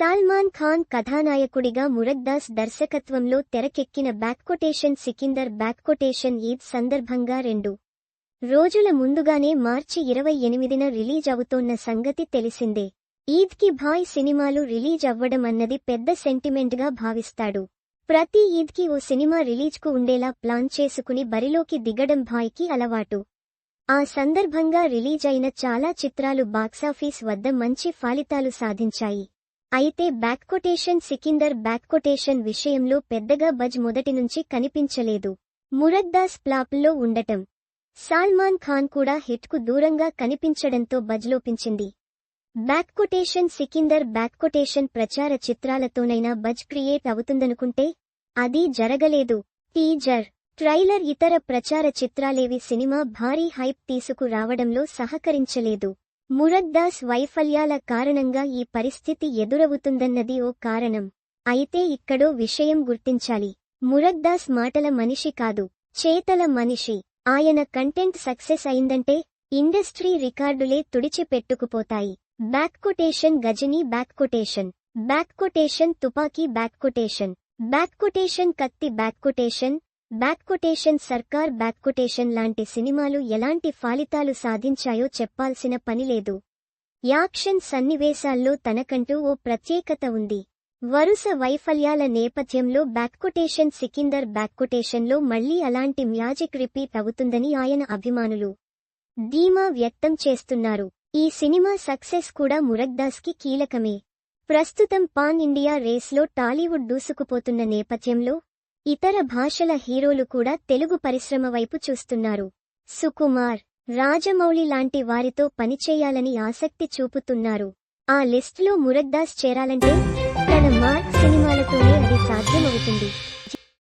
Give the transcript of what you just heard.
సల్మాన్ ఖాన్ కథానాయకుడిగా మురద్దాస్ దర్శకత్వంలో తెరకెక్కిన బ్యాక్కొటేషన్ సికిందర్ బ్యాక్కొటేషన్ ఈద్ సందర్భంగా రెండు రోజుల ముందుగానే మార్చి ఇరవై ఎనిమిదిన రిలీజ్ అవుతోన్న సంగతి తెలిసిందే. ఈద్కి భాయ్ సినిమాలు రిలీజ్ అవ్వడం అన్నది పెద్ద సెంటిమెంట్గా భావిస్తాడు. ప్రతి ఈద్కి ఓ సినిమా రిలీజ్కు ఉండేలా ప్లాన్ చేసుకుని బరిలోకి దిగడం భాయ్కి అలవాటు. ఆ సందర్భంగా రిలీజ్ అయిన చాలా చిత్రాలు బాక్సాఫీస్ వద్ద మంచి ఫలితాలు సాధించాయి. అయితే బ్యాక్కొటేషన్ సికిందర్ బ్యాక్కొటేషన్ విషయంలో పెద్దగా బజ్ మొదటి నుంచి కనిపించలేదు. మురద్దాస్ ప్లాప్లో ఉండటం. సాల్మాన్ ఖాన్ కూడా హిట్కు దూరంగా కనిపించడంతో బజ్లోపించింది బ్యాక్కొటేషన్ సికిందర్ బ్యాక్కొటేషన్ ప్రచార చిత్రాలతోనైనా బజ్ క్రియేట్ అవుతుందనుకుంటే అది జరగలేదు. టీజర్. ట్రైలర్ ఇతర ప్రచార చిత్రాలేవి సినిమా భారీ హైప్ తీసుకురావడంలో సహకరించలేదు. మురద్దాస్ వైఫల్యాల కారణంగా ఈ పరిస్థితి ఎదురవుతుందన్నది ఓ కారణం. అయితే ఇక్కడో విషయం గుర్తించాలి. మురద్దాస్ మాటల మనిషి కాదు చేతల మనిషి. ఆయన కంటెంట్ సక్సెస్ అయిందంటే ఇండస్ట్రీ రికార్డులే తుడిచిపెట్టుకుపోతాయి back quotation Ghajini back quotation back quotation Thuppakki back quotation back quotation కత్తి బ్యాక్కొటేషన్ బ్యాక్కొటేషన్ సర్కార్ బ్యాక్కొటేషన్ లాంటి సినిమాలు ఎలాంటి ఫలితాలు సాధించాయో చెప్పాల్సిన పనిలేదు యాక్షన్ సన్నివేశాల్లో తనకంటూ ఓ ప్రత్యేకత ఉంది. వరుస వైఫల్యాల నేపథ్యంలో బ్యాక్కొటేషన్ సికిందర్ బ్యాక్కొటేషన్లో మళ్ళీ అలాంటి మ్యాజిక్ రిపీట్ అవుతుందని ఆయన అభిమానులు ధీమా వ్యక్తం చేస్తున్నారు. ఈ సినిమా సక్సెస్ కూడా మురగ్దాస్కి కీలకమే. ప్రస్తుతం పాన్ ఇండియా రేస్లో టాలీవుడ్ దూసుకుపోతున్న నేపథ్యంలో ఇతర భాషల హీరోలు కూడా తెలుగు పరిశ్రమ వైపు చూస్తున్నారు. సుకుమార్ రాజమౌళి లాంటి వారితో పనిచేయాలని ఆసక్తి చూపుతున్నారు. ఆ లిస్టులో మురగ్దాస్ చేరాలంటే తన మార్క్ సినిమాలతోనే అది సాధ్యమవుతుంది.